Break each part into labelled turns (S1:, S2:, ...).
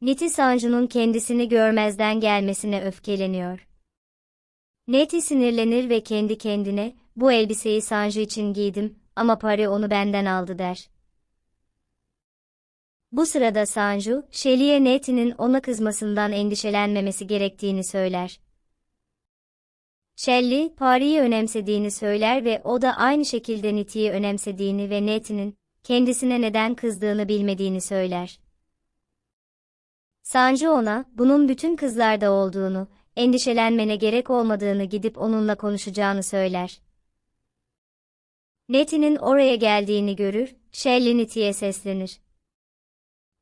S1: Neti Sanju'nun kendisini görmezden gelmesine öfkeleniyor. Neti sinirlenir ve kendi kendine, bu elbiseyi Sanju için giydim ama Pari onu benden aldı der. Bu sırada Sanju, Shelly'e Neti'nin ona kızmasından endişelenmemesi gerektiğini söyler. Shelley, Pari'yi önemsediğini söyler ve o da aynı şekilde Niti'yi önemsediğini ve Neti'nin, kendisine neden kızdığını bilmediğini söyler. Sanju ona, bunun bütün kızlarda olduğunu, endişelenmene gerek olmadığını gidip onunla konuşacağını söyler. Neti'nin oraya geldiğini görür, Shelley Niti'ye seslenir.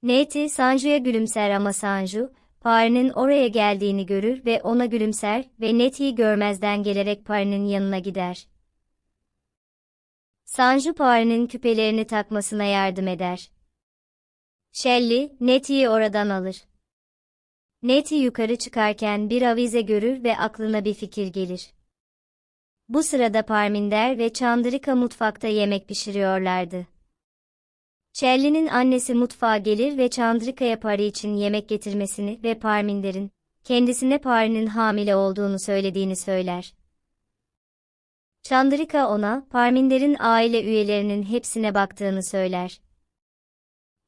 S1: Neti, Sanju'ya gülümser ama Sanju, Pari'nin oraya geldiğini görür ve ona gülümser ve Neti'yi görmezden gelerek Pari'nin yanına gider. Sanju Pari'nin küpelerini takmasına yardım eder. Shelley, Neti'yi oradan alır. Neti yukarı çıkarken bir avize görür ve aklına bir fikir gelir. Bu sırada Parminder ve Chandrika mutfakta yemek pişiriyorlardı. Shelley'nin annesi mutfağa gelir ve Chandrika'ya Pari için yemek getirmesini ve Parminder'in, kendisine Pari'nin hamile olduğunu söylediğini söyler. Chandrika ona, Parminder'in aile üyelerinin hepsine baktığını söyler.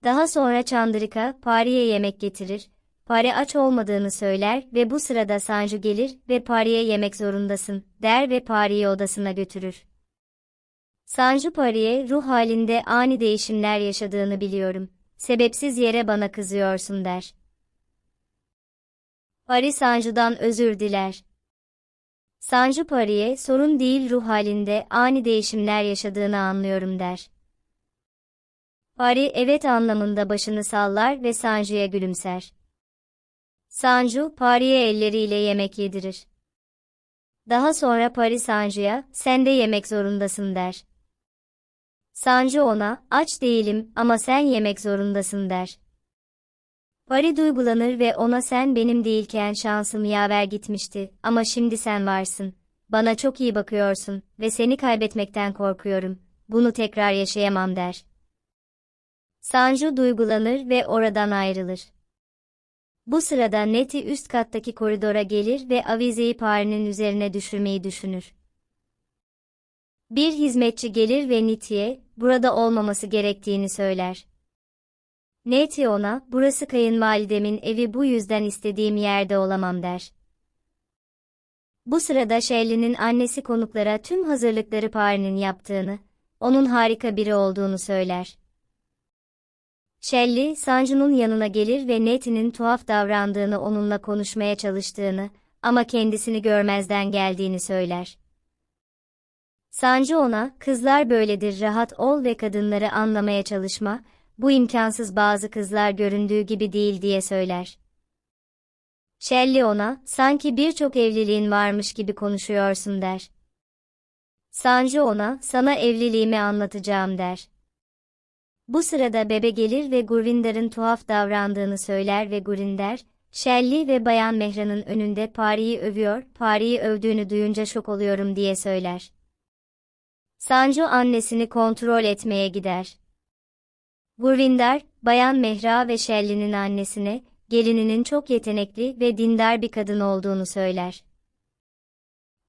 S1: Daha sonra Chandrika, Pari'ye yemek getirir, Pari aç olmadığını söyler ve bu sırada Sanju gelir ve Pari'ye yemek zorundasın, der ve Pari'yi odasına götürür. Sanju Pari'ye ruh halinde ani değişimler yaşadığını biliyorum. Sebepsiz yere bana kızıyorsun der. Pari Sanju'dan özür diler. Sanju Pari'ye sorun değil ruh halinde ani değişimler yaşadığını anlıyorum der. Pari evet anlamında başını sallar ve Sanju'ya gülümser. Sanju, Pari'ye elleriyle yemek yedirir. Daha sonra Pari Sanju'ya, sen de yemek zorundasın der. Sanju ona, aç değilim ama sen yemek zorundasın der. Pari duygulanır ve ona sen benim değilken şansım yaver gitmişti ama şimdi sen varsın. Bana çok iyi bakıyorsun ve seni kaybetmekten korkuyorum. Bunu tekrar yaşayamam der. Sanju duygulanır ve oradan ayrılır. Bu sırada Neti üst kattaki koridora gelir ve avizeyi Pari'nin üzerine düşürmeyi düşünür. Bir hizmetçi gelir ve Niti'ye, burada olmaması gerektiğini söyler. Neti ona, burası kayınvalidemin evi bu yüzden istediğim yerde olamam der. Bu sırada Shelley'nin annesi konuklara tüm hazırlıkları Pari'nin yaptığını, onun harika biri olduğunu söyler. Shelley, Sanju'nun yanına gelir ve Neti'nin tuhaf davrandığını onunla konuşmaya çalıştığını ama kendisini görmezden geldiğini söyler. Sanju ona, kızlar böyledir rahat ol ve kadınları anlamaya çalışma, bu imkansız bazı kızlar göründüğü gibi değil diye söyler. Shelley ona, sanki birçok evliliğin varmış gibi konuşuyorsun der. Sanju ona, sana evliliğimi anlatacağım der. Bu sırada bebe gelir ve Gurvinder'ın tuhaf davrandığını söyler ve Gurinder, Shelley ve Bayan Mehran'ın önünde Pari'yi övüyor, Pari'yi övdüğünü duyunca şok oluyorum diye söyler. Sanju annesini kontrol etmeye gider. Gurvinder, Bayan Mehra ve Shelley'nin annesine, gelininin çok yetenekli ve dindar bir kadın olduğunu söyler.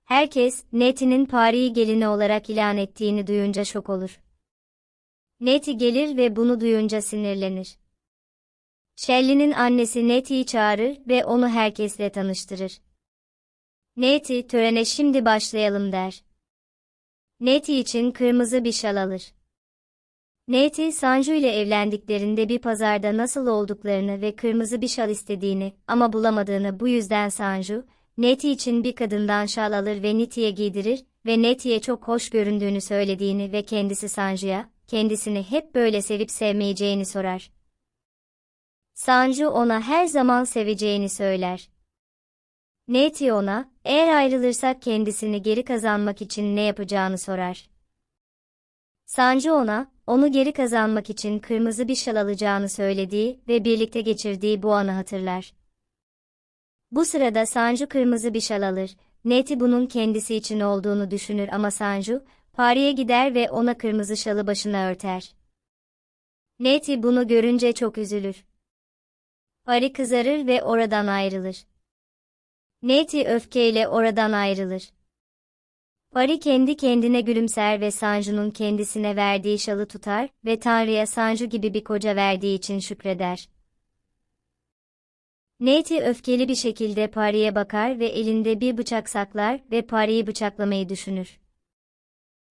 S1: Herkes, Neti'nin Pari'yi gelini olarak ilan ettiğini duyunca şok olur. Neti gelir ve bunu duyunca sinirlenir. Shelley'nin annesi Neti'yi çağırır ve onu herkesle tanıştırır. Neti, törene şimdi başlayalım der. Neti için kırmızı bir şal alır. Neti, Sanju ile evlendiklerinde bir pazarda nasıl olduklarını ve kırmızı bir şal istediğini ama bulamadığını bu yüzden Sanju, Neti için bir kadından şal alır ve Neti'ye giydirir ve Neti'ye çok hoş göründüğünü söylediğini ve kendisi Sanju'ya, kendisini hep böyle sevip sevmeyeceğini sorar. Sanju ona her zaman seveceğini söyler. Neti ona, eğer ayrılırsak kendisini geri kazanmak için ne yapacağını sorar. Sanju ona, onu geri kazanmak için kırmızı bir şal alacağını söylediği ve birlikte geçirdiği bu anı hatırlar. Bu sırada Sanju kırmızı bir şal alır, Neti bunun kendisi için olduğunu düşünür ama Sanju, Pari'ye gider ve ona kırmızı şalı başına örter. Neti bunu görünce çok üzülür. Pari kızarır ve oradan ayrılır. Neti öfkeyle oradan ayrılır. Pari kendi kendine gülümser ve Sanju'nun kendisine verdiği şalı tutar ve Tanrı'ya Sanju gibi bir koca verdiği için şükreder. Neti öfkeli bir şekilde Pari'ye bakar ve elinde bir bıçak saklar ve Pari'yi bıçaklamayı düşünür.